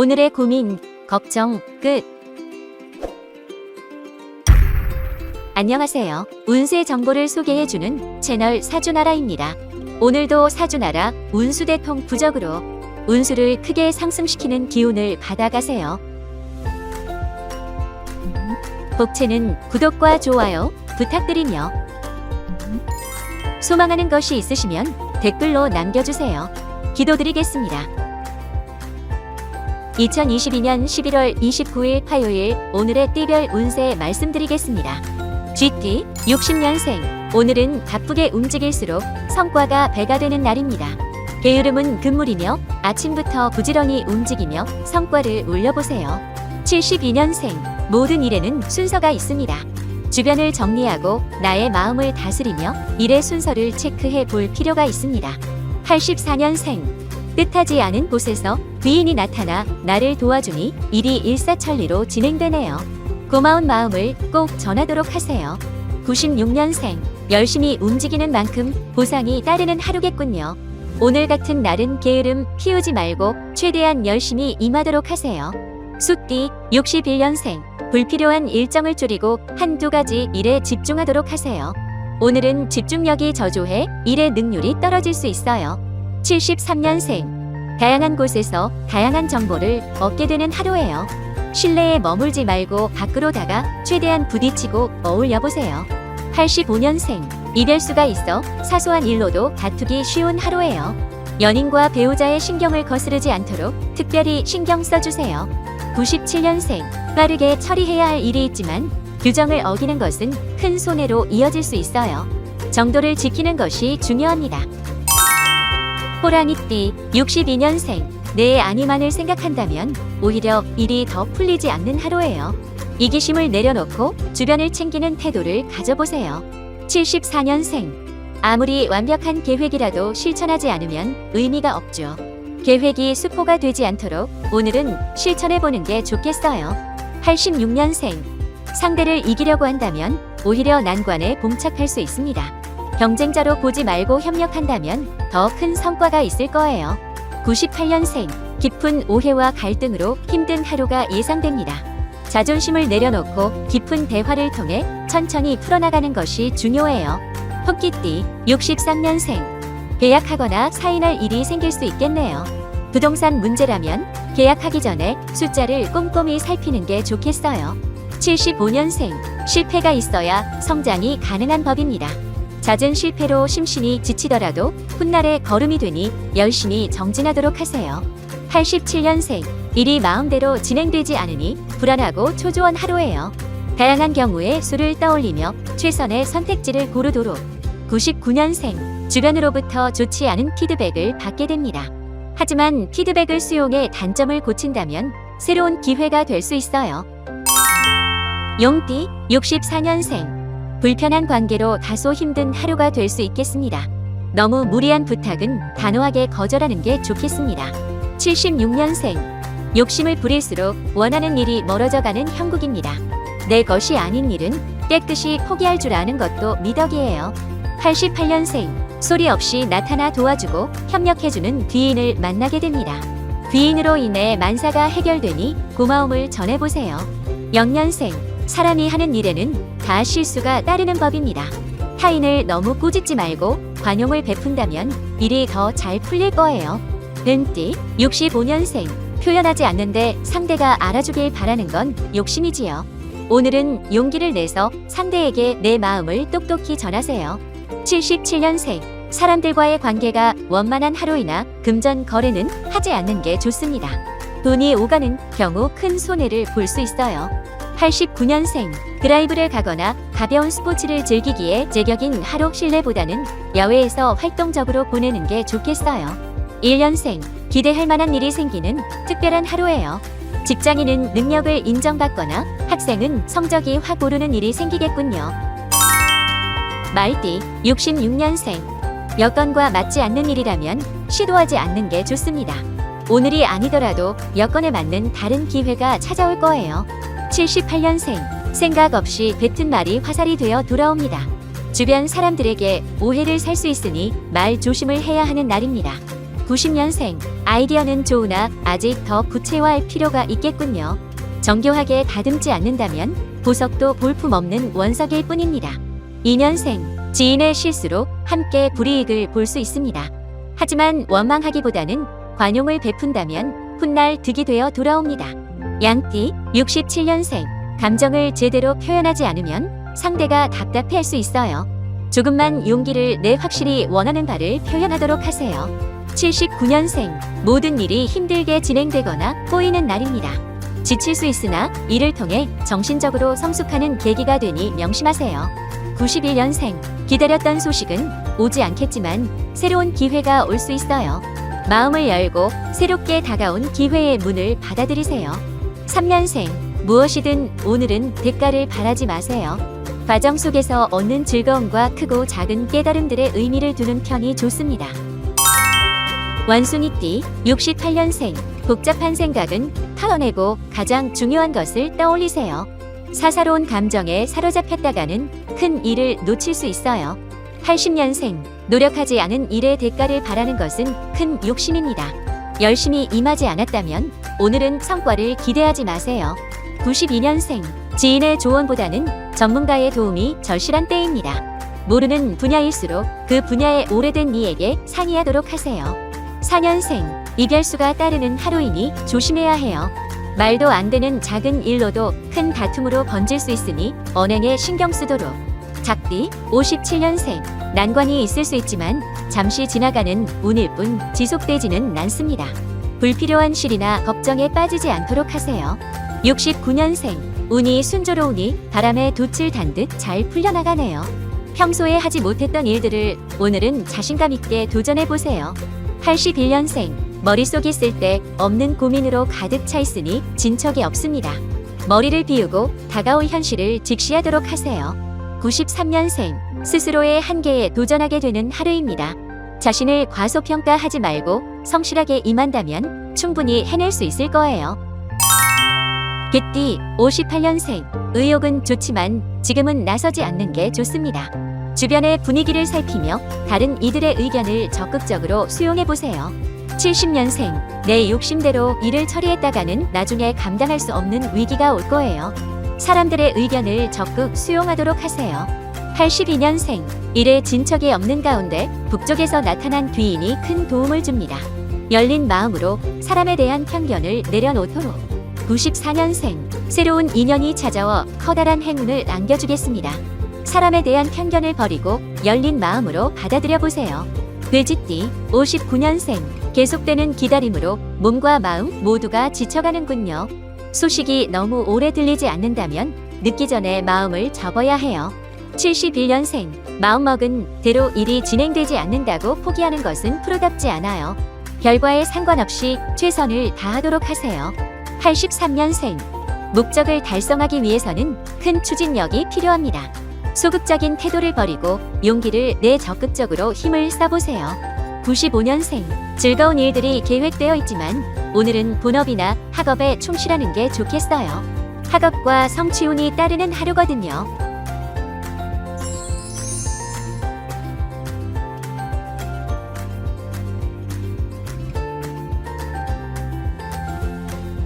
오늘의 고민, 걱정 끝. 안녕하세요. 운세 정보를 소개해주는 채널 사주나라입니다. 오늘도 사주나라 운수대통 부적으로 운수를 크게 상승시키는 기운을 받아가세요. 복채는 구독과 좋아요 부탁드리며 소망하는 것이 있으시면 댓글로 남겨주세요. 기도드리겠습니다. 2022년 11월 29일 화요일 오늘의 띠별 운세 말씀드리겠습니다. GT 60년생 오늘은 바쁘게 움직일수록 성과가 배가 되는 날입니다. 게으름은 금물이며 아침부터 부지런히 움직이며 성과를 올려보세요. 72년생 모든 일에는 순서가 있습니다. 주변을 정리하고 나의 마음을 다스리며 일의 순서를 체크해 볼 필요가 있습니다. 84년생 뜻하지 않은 곳에서 귀인이 나타나 나를 도와주니 일이 일사천리로 진행되네요. 고마운 마음을 꼭 전하도록 하세요. 96년생 열심히 움직이는 만큼 보상이 따르는 하루겠군요. 오늘 같은 날은 게으름 피우지 말고 최대한 열심히 임하도록 하세요. 숫띠 61년생 불필요한 일정을 줄이고 한두 가지 일에 집중하도록 하세요. 오늘은 집중력이 저조해 일의 능률이 떨어질 수 있어요. 73년생 다양한 곳에서 다양한 정보를 얻게 되는 하루예요. 실내에 머물지 말고 밖으로 다가 최대한 부딪히고 어울려 보세요. 85년생 이별수가 있어 사소한 일로도 다투기 쉬운 하루예요. 연인과 배우자의 신경을 거스르지 않도록 특별히 신경 써주세요. 97년생 빠르게 처리해야 할 일이 있지만 규정을 어기는 것은 큰 손해로 이어질 수 있어요. 정도를 지키는 것이 중요합니다. 호랑이띠 62년생 내 안위만을 생각한다면 오히려 일이 더 풀리지 않는 하루예요. 이기심을 내려놓고 주변을 챙기는 태도를 가져보세요. 74년생 아무리 완벽한 계획이라도 실천하지 않으면 의미가 없죠. 계획이 수포가 되지 않도록 오늘은 실천해 보는 게 좋겠어요. 86년생 상대를 이기려고 한다면 오히려 난관에 봉착할 수 있습니다. 경쟁자로 보지 말고 협력한다면 더 큰 성과가 있을 거예요. 98년생 깊은 오해와 갈등으로 힘든 하루가 예상됩니다. 자존심을 내려놓고 깊은 대화를 통해 천천히 풀어나가는 것이 중요해요. 토끼띠 63년생 계약하거나 사인할 일이 생길 수 있겠네요. 부동산 문제라면 계약하기 전에 숫자를 꼼꼼히 살피는 게 좋겠어요. 75년생 실패가 있어야 성장이 가능한 법입니다. 잦은 실패로 심신이 지치더라도 훗날의 걸음이 되니 열심히 정진하도록 하세요. 87년생 일이 마음대로 진행되지 않으니 불안하고 초조한 하루예요. 다양한 경우에 수를 떠올리며 최선의 선택지를 고르도록 99년생 주변으로부터 좋지 않은 피드백을 받게 됩니다. 하지만 피드백을 수용해 단점을 고친다면 새로운 기회가 될 수 있어요. 용띠 64년생 불편한 관계로 다소 힘든 하루가 될 수 있겠습니다. 너무 무리한 부탁은 단호하게 거절하는 게 좋겠습니다. 76년생 욕심을 부릴수록 원하는 일이 멀어져 가는 형국입니다. 내 것이 아닌 일은 깨끗이 포기할 줄 아는 것도 미덕이에요. 88년생 소리 없이 나타나 도와주고 협력해주는 귀인을 만나게 됩니다. 귀인으로 인해 만사가 해결되니 고마움을 전해보세요. 영년생 사람이 하는 일에는 다 실수가 따르는 법입니다. 타인을 너무 꾸짖지 말고 관용을 베푼다면 일이 더 잘 풀릴 거예요. 은띠 65년생 표현하지 않는데 상대가 알아주길 바라는 건 욕심이지요. 오늘은 용기를 내서 상대에게 내 마음을 똑똑히 전하세요. 77년생 사람들과의 관계가 원만한 하루이나 금전 거래는 하지 않는 게 좋습니다. 돈이 오가는 경우 큰 손해를 볼 수 있어요. 89년생 드라이브를 가거나 가벼운 스포츠를 즐기기에 제격인 하루 실내보다는 야외에서 활동적으로 보내는 게 좋겠어요. 1년생 기대할 만한 일이 생기는 특별한 하루예요. 직장인은 능력을 인정받거나 학생은 성적이 확 오르는 일이 생기겠군요. 말띠 66년생 여건과 맞지 않는 일이라면 시도하지 않는 게 좋습니다. 오늘이 아니더라도 여건에 맞는 다른 기회가 찾아올 거예요. 78년생 생각 없이 뱉은 말이 화살이 되어 돌아옵니다. 주변 사람들에게 오해를 살 수 있으니 말 조심을 해야 하는 날입니다. 90년생. 아이디어는 좋으나 아직 더 구체화할 필요가 있겠군요. 정교하게 다듬지 않는다면 보석도 볼품 없는 원석일 뿐입니다. 2년생. 지인의 실수로 함께 불이익을 볼 수 있습니다. 하지만 원망하기보다는 관용을 베푼다면 훗날 득이 되어 돌아옵니다. 양띠 67년생 감정을 제대로 표현하지 않으면 상대가 답답해할 수 있어요. 조금만 용기를 내 확실히 원하는 바를 표현하도록 하세요. 79년생 모든 일이 힘들게 진행되거나 꼬이는 날입니다. 지칠 수 있으나 이를 통해 정신적으로 성숙하는 계기가 되니 명심하세요. 91년생 기다렸던 소식은 오지 않겠지만 새로운 기회가 올 수 있어요. 마음을 열고 새롭게 다가온 기회의 문을 받아들이세요. 3년생 무엇이든 오늘은 대가를 바라지 마세요. 과정 속에서 얻는 즐거움과 크고 작은 깨달음들의 의미를 두는 편이 좋습니다. 원숭이띠 68년생 복잡한 생각은 털어내고 가장 중요한 것을 떠올리세요. 사사로운 감정에 사로잡혔다가는 큰 일을 놓칠 수 있어요. 80년생 노력하지 않은 일의 대가를 바라는 것은 큰 욕심입니다. 열심히 임하지 않았다면 오늘은 성과를 기대하지 마세요. 92년생 지인의 조언보다는 전문가의 도움이 절실한 때입니다. 모르는 분야일수록 그 분야에 오래된 이에게 상의하도록 하세요. 4년생 이별수가 따르는 하루이니 조심해야 해요. 말도 안 되는 작은 일로도 큰 다툼으로 번질 수 있으니 언행에 신경 쓰도록. 작디 57년생 난관이 있을 수 있지만 잠시 지나가는 운일 뿐 지속되지는 않습니다. 불필요한 실이나 걱정에 빠지지 않도록 하세요. 69년생 운이 순조로우니 바람에 돛을 단 듯 잘 풀려나가네요. 평소에 하지 못했던 일들을 오늘은 자신감 있게 도전해 보세요. 81년생 머릿속이 쓸 때 없는 고민으로 가득 차 있으니 진척이 없습니다. 머리를 비우고 다가올 현실을 직시하도록 하세요. 93년생 스스로의 한계에 도전하게 되는 하루입니다. 자신을 과소평가하지 말고 성실하게 임한다면 충분히 해낼 수 있을 거예요. 개띠 58년생 의욕은 좋지만 지금은 나서지 않는 게 좋습니다. 주변의 분위기를 살피며 다른 이들의 의견을 적극적으로 수용해 보세요. 70년생 내 욕심대로 일을 처리했다가는 나중에 감당할 수 없는 위기가 올 거예요. 사람들의 의견을 적극 수용하도록 하세요. 82년생 일에 진척이 없는 가운데 북쪽에서 나타난 귀인이 큰 도움을 줍니다. 열린 마음으로 사람에 대한 편견을 내려놓도록 94년생 새로운 인연이 찾아와 커다란 행운을 안겨주겠습니다. 사람에 대한 편견을 버리고 열린 마음으로 받아들여 보세요. 돼지띠 59년생 계속되는 기다림으로 몸과 마음 모두가 지쳐가는군요. 소식이 너무 오래 들리지 않는다면 늦기 전에 마음을 접어야 해요. 71년생 마음먹은 대로 일이 진행되지 않는다고 포기하는 것은 프로답지 않아요. 결과에 상관없이 최선을 다하도록 하세요. 83년생 목적을 달성하기 위해서는 큰 추진력이 필요합니다. 소극적인 태도를 버리고 용기를 내 적극적으로 힘을 써보세요. 95년생 즐거운 일들이 계획되어 있지만 오늘은 본업이나 학업에 충실하는 게 좋겠어요. 학업과 성취운이 따르는 하루거든요.